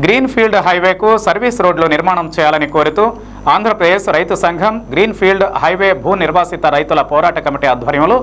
Greenfield హైవేకు service రోడ్లు నిర్మాణం చేయాలని కోరుతూ ఆంధ్రప్రదేశ్ రైతు సంఘం గ్రీన్ఫీల్డ్ హైవే భూ నిర్వాసిత రైతుల పోరాట కమిటీ ఆధ్వర్యంలో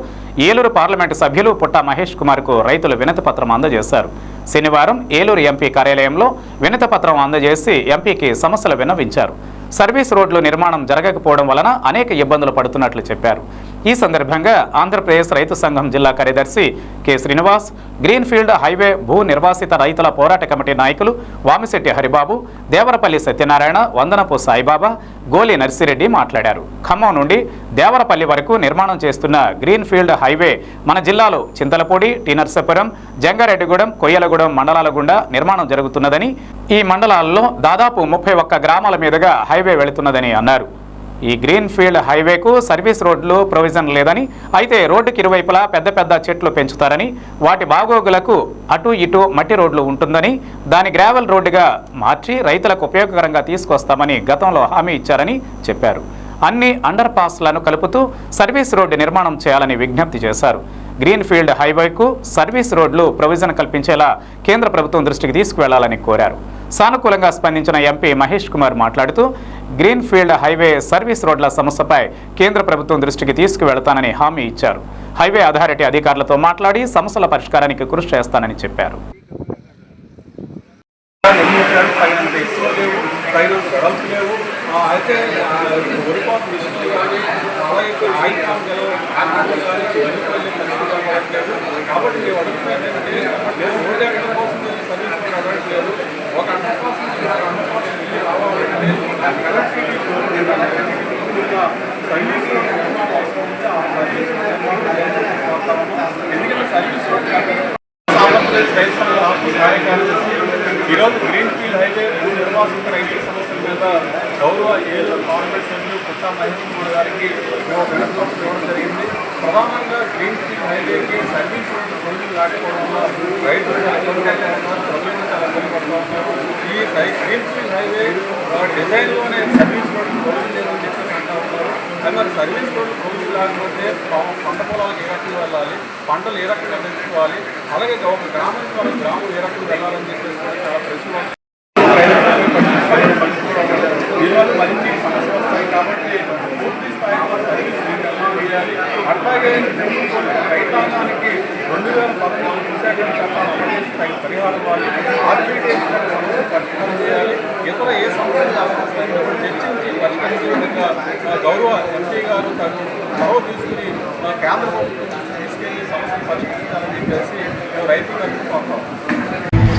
ఏలూరు పార్లమెంటు సభ్యులు పుట్ట మహేష్ కుమార్కు రైతులు వినతిపత్రం అందజేశారు. శనివారం ఏలూరు ఎంపీ కార్యాలయంలో వినతిపత్రం అందజేసి ఎంపీకి సమస్యలు విన్నవించారు. సర్వీస్ రోడ్లు నిర్మాణం జరగకపోవడం వలన అనేక ఇబ్బందులు పడుతున్నట్లు చెప్పారు. ఈ సందర్భంగా ఆంధ్రప్రదేశ్ రైతు సంఘం జిల్లా కార్యదర్శి కె. శ్రీనివాస్ గ్రీన్ఫీల్డ్ హైవే భూ నిర్వాసిత రైతుల పోరాట కమిటీ నాయకులు వామిశెట్టి హరిబాబు దేవరపల్లి సత్యనారాయణ వందనపు సాయిబాబా గోలి నర్సిరెడ్డి మాట్లాడారు. ఖమ్మం నుండి దేవరపల్లి వరకు నిర్మాణం చేస్తున్న గ్రీన్ఫీల్డ్ హైవే మన జిల్లాలో చింతలపూడి టీనర్సపురం జంగారెడ్డిగూడెం కొయ్యలగూడెం మండలాల గుండా నిర్మాణం జరుగుతున్నదని ఈ మండలాల్లో దాదాపు ముప్పై ఒక్క గ్రామాల మీదుగా హైవే వెళుతున్నదని అన్నారు. ఈ గ్రీన్ ఫీల్డ్ హైవేకు సర్వీస్ రోడ్లు ప్రొవిజన్ లేదని అయితే రోడ్డుకి ఇరువైపులా పెద్ద పెద్ద చెట్లు పెంచుతారని వాటి బాగోగులకు అటు ఇటు మట్టి రోడ్లు ఉంటుందని దాని గ్రావెల్ రోడ్డుగా మార్చి రైతులకు ఉపయోగకరంగా తీసుకొస్తామని గతంలో హామీ ఇచ్చారని చెప్పారు. అన్ని అండర్ పాస్లను కలుపుతూ సర్వీస్ రోడ్డు నిర్మాణం చేయాలని విజ్ఞప్తి చేశారు. గ్రీన్ఫీల్డ్ హైవేకు సర్వీస్ రోడ్లు ప్రొవిజన్ కల్పించేలా కేంద్ర ప్రభుత్వం దృష్టికి తీసుకువెళ్ళాలని కోరారు. సానుకూలంగా స్పందించిన ఎంపీ మహేష్ కుమార్ మాట్లాడుతూ గ్రీన్ ఫీల్డ్ హైవే సర్వీస్ రోడ్ల సమస్యపై కేంద్ర ప్రభుత్వం దృష్టికి తీసుకువెళతానని హామీ ఇచ్చారు. హైవే అథారిటీ అధికారులతో మాట్లాడి సమస్యల పరిష్కారానికి కృషి చేస్తానని చెప్పారు. అయితే ఒడిపాటు విషయంలో కానీ అలాగే ఆయుధాలు గెలవు కానీ వెనుకల్లి ఖచ్చితంగా పడట్లేదు కాబట్టి మేము అడుగుతున్నది ఏంటంటే నేను రోడ్ ఎక్కడం కోసం నేను సర్వీస్ కూడా అడగట్లేదు ఒక అండర్ పాస్ నుంచి ఒక అండర్ పాస్ వెళ్ళి రావాలంటే ఆ కనెక్టివిటీ సర్వీస్ రోడ్ నిర్మాణం అవసరం ఉంది ఆ సర్వీస్ రోడ్ నిర్మాణం చేయాలని ఎందుకంటే సర్వీస్ రోడ్ కాదు ఆంధ్రప్రదేశ్ రైతు సంఘ రాష్ట్ర కార్యకార్యదర్శి ఈరోజు గ్రీన్ ఫీల్డ్ హైవే భూ నిర్వాసిత రైతుల సమస్యల మీద గౌరవ ఏళ్ళ కాంగ్రెస్ సభ్యులు పుట్ట మహేష్ గారికి మేము వినతిపత్రం ఇవ్వడం జరిగింది. ప్రధానంగా గ్రీన్ ఫీల్డ్ హైవేకి సర్వీస్ రోజులు ప్రొవిజన్ వల్ల రైతులు ప్రజలు చాలా ఇబ్బంది పడుతూ ఈ గ్రీన్ ఫీల్డ్ హైవే డిజైన్లోనే సర్వీస్ రోడ్డు ప్రొవిజన్ లేదని చెప్పేసి అంటూ ఉన్నారు కానీ మరి సర్వీస్ రోడ్లు ప్రొవిజన్ లేకపోతే పంట పొలాలకు ఏ రకంగా వెళ్ళాలి? పంటలు ఏ రకంగా పెంచుకోవాలి అలాగే ఒక గ్రామం నుంచి గ్రామం ఏ రకంగా వెళ్ళాలని చెప్పేసి కూడా చాలా ప్రశ్న వస్తాయి. దీనివల్ల మరిన్ని సమస్యలు వస్తాయి కాబట్టి పూర్తి స్థాయిలో సర్వీస్ నిర్మాణం చేయాలి. అట్లాగే రైతాంగానికి రెండు వేల పద్నాలుగు విశాఖ చట్టాలు తగిన పరిహారం ఇవ్వాలి ఆర్బీటీ సమస్యలు చేయాలి. ఇతర ఏ సమస్యలు చర్చించి పరిష్కరించే విధంగా గౌరవ ఎంపీ గారు తను చొరవ తీసుకుని కేంద్ర ప్రభుత్వం తీసుకెళ్ళి సమస్యలు పరిష్కరించాలని చెప్పేసి మేము రైతులకు పంపాం